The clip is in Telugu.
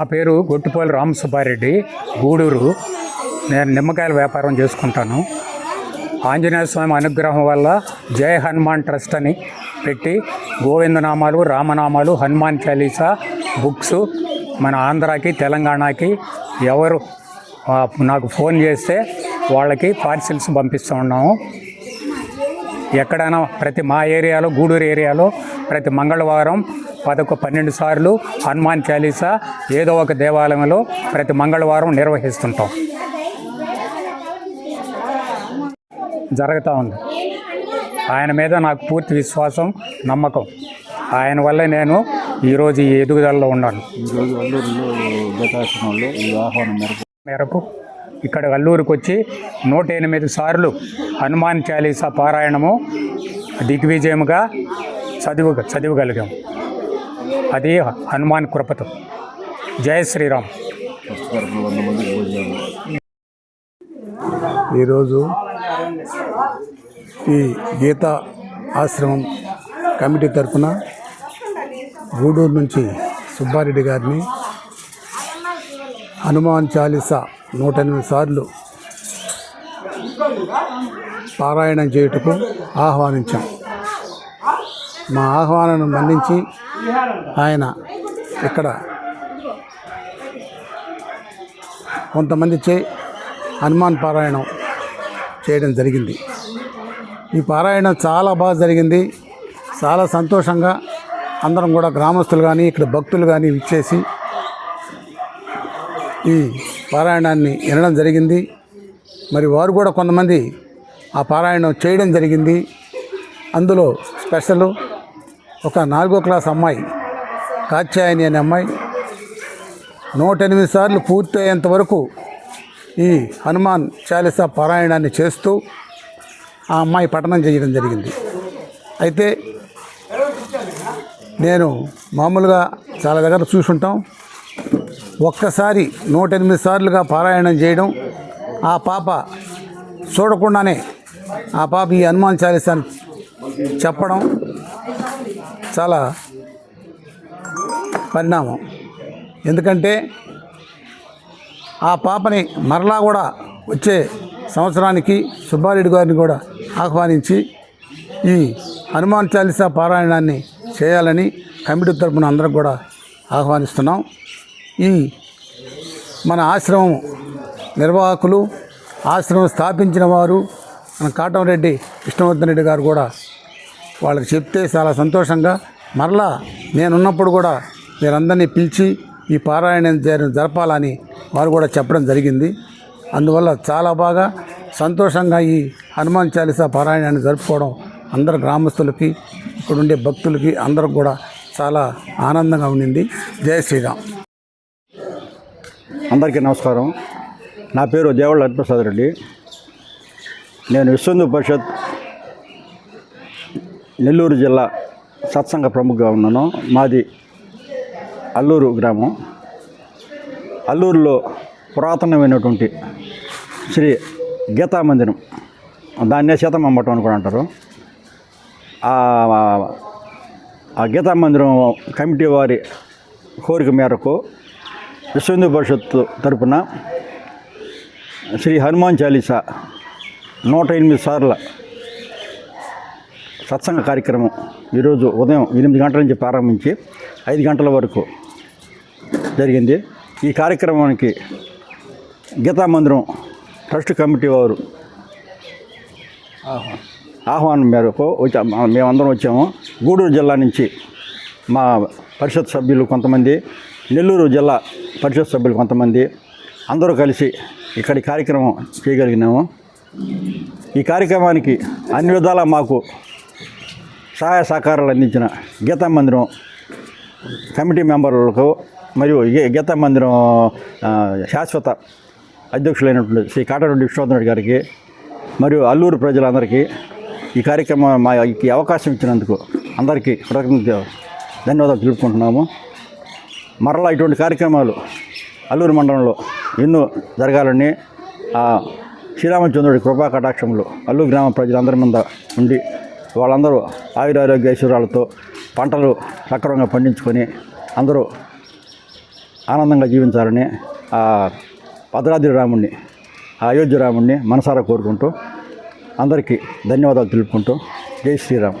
నా పేరు గొట్టుపోలి రామసుబ్బారెడ్డి గూడూరు. నేను నిమ్మకాయల వ్యాపారం చేసుకుంటాను. ఆంజనేయ స్వామి అనుగ్రహం వల్ల జయ హనుమాన్ ట్రస్ట్ అని పెట్టి గోవిందనామాలు రామనామాలు హనుమాన్ చాలీసా బుక్స్ మన ఆంధ్రాకి తెలంగాణకి ఎవరు నాకు ఫోన్ చేస్తే వాళ్ళకి పార్సిల్స్ పంపిస్తూ ఉన్నాము. ఎక్కడైనా ప్రతి మా ఏరియాలో గూడూరు ఏరియాలో ప్రతి మంగళవారం పదకొ పన్నెండు సార్లు హనుమాన్ చాలీసా ఏదో ఒక దేవాలయంలో ప్రతి మంగళవారం నిర్వహిస్తుంటాం. జరుగుతూ ఉంది. ఆయన మీద నాకు పూర్తి విశ్వాసం నమ్మకం. ఆయన వల్లే నేను ఈరోజు ఈ ఎదుగుదలలో ఉన్నాను. ఈరోజు అల్లూరులో గతాశ్రమంలో ఈ ఆహ్వానం మేరకు మేరకు ఇక్కడ అల్లూరుకు వచ్చి నూట ఎనిమిది సార్లు హనుమాన్ చాలీసా పారాయణము దిగ్విజయముగా చదువు చదివగలిగాం. అది హనుమాన్ కృపతో. జయ శ్రీరామ్. ఈరోజు ఈ గీతా ఆశ్రమం కమిటీ తరఫున గూడూరు నుంచి సుబ్బారెడ్డి గారిని హనుమాన్ చాలీసా నూట ఎనిమిది సార్లు పారాయణం చేయుటకు ఆహ్వానించాం. మా ఆహ్వానాన్ని మన్నించి ఆయన ఇక్కడ కొంతమంది చే హనుమాన్ పారాయణం చేయడం జరిగింది. ఈ పారాయణం చాలా బాగా జరిగింది. చాలా సంతోషంగా అందరం కూడా గ్రామస్తులు కానీ ఇక్కడ భక్తులు కానీ ఇచ్చేసి ఈ పారాయణాన్ని వినడం జరిగింది. మరి వారు కూడా కొంతమంది ఆ పారాయణం చేయడం జరిగింది. అందులో స్పెషల్ ఒక నాలుగో క్లాస్ అమ్మాయి కాత్యాయని అనే అమ్మాయి నూట ఎనిమిది సార్లు పూర్తయ్యేంత వరకు ఈ హనుమాన్ చాలీసా పారాయణాన్ని చేస్తూ ఆ అమ్మాయి పఠనం చేయడం జరిగింది. అయితే నేను మామూలుగా చాలా దగ్గర చూసుంటాం. ఒక్కసారి నూట ఎనిమిది సార్లుగా పారాయణం చేయడం ఆ పాప చూడకుండానే ఆ పాప ఈ హనుమాన్ చాలీసాని చెప్పడం చాలా పరిణామం. ఎందుకంటే ఆ పాపని మరలా కూడా వచ్చే సంవత్సరానికి సుబ్బారెడ్డి గారిని కూడా ఆహ్వానించి ఈ హనుమాన్ చాలీసా పారాయణాన్ని చేయాలని కమిటీ తరపున అందరం కూడా ఆహ్వానిస్తున్నాం. ఈ మన ఆశ్రమం నిర్వాహకులు ఆశ్రమం స్థాపించిన వారు మన కాటంరెడ్డి విష్ణువర్ధన్ రెడ్డి గారు కూడా వాళ్ళకి చెప్తే చాలా సంతోషంగా మరలా నేనున్నప్పుడు కూడా మీరందరినీ పిలిచి ఈ పారాయణం జరపాలని వారు కూడా చెప్పడం జరిగింది. అందువల్ల చాలా బాగా సంతోషంగా ఈ హనుమాన్ చాలీసా పారాయణాన్ని జరుపుకోవడం అందరు గ్రామస్తులకి ఇక్కడుండే భక్తులకి అందరికి కూడా చాలా ఆనందంగా ఉండింది. జయ శ్రీరామ్. అందరికీ నమస్కారం. నా పేరు దేవళ్ళ హరిప్రసాద్ రెడ్డి. నేను విశ్వందు పరిషత్ నెల్లూరు జిల్లా సత్సంగ ప్రముఖగా ఉన్నాను. మాది అల్లూరు గ్రామం. అల్లూరులో పురాతనమైనటువంటి శ్రీ గీతా మందిరం. దాన్నే సీతమ్మ అమ్మటం అని కూడా అంటారు. ఆ- గీతా మందిరం కమిటీ వారి కోరిక మేరకు విశ్వ హిందూ తరపున శ్రీ హనుమాన్ చాలీసా నూట ఎనిమిది సార్ల సత్సంగ కార్యక్రమం ఈరోజు ఉదయం ఎనిమిది గంటల నుంచి ప్రారంభించి ఐదు గంటల వరకు జరిగింది. ఈ కార్యక్రమానికి గీతా మందిరం ట్రస్ట్ కమిటీ వారు ఆహ్వానం మేరకు వచ్చా మేమందరం వచ్చాము. గూడూరు జిల్లా నుంచి మా పరిషత్ సభ్యులు కొంతమంది నెల్లూరు జిల్లా పరిషత్ సభ్యులు కొంతమంది అందరూ కలిసి ఇక్కడి కార్యక్రమం చేయగలిగినాము. ఈ కార్యక్రమానికి అన్ని విధాలా మాకు సహాయ సహకారాలు అందించిన గీతా మందిరం కమిటీ మెంబర్లకు మరియు గీతా మందిరం శాశ్వత అధ్యక్షులైనటువంటి శ్రీ కాటారెడ్డి విశ్వనాథ్ గారికి మరియు అల్లూరు ప్రజలందరికీ ఈ కార్యక్రమం మా ఈ అవకాశం ఇచ్చినందుకు అందరికీ కృతజ్ఞత ధన్యవాదాలు తెలుపుకుంటున్నాము. మరలా ఇటువంటి కార్యక్రమాలు అల్లూరు మండలంలో ఎన్నో జరగాలని శ్రీరామచంద్రుడి కృపా కటాక్షములు అల్లూరు గ్రామ ప్రజలందరి మీద ఉండి వాళ్ళందరూ ఆయురారోగ్య ఐశ్వర్యాలతో పంటలు సక్రమంగా పండించుకొని అందరూ ఆనందంగా జీవించాలని ఆ భద్రాద్రి రాముణ్ణి ఆ అయోధ్య రాముణ్ణి మనసారా కోరుకుంటూ అందరికీ ధన్యవాదాలు తెలుపుకుంటూ జై శ్రీరామ్.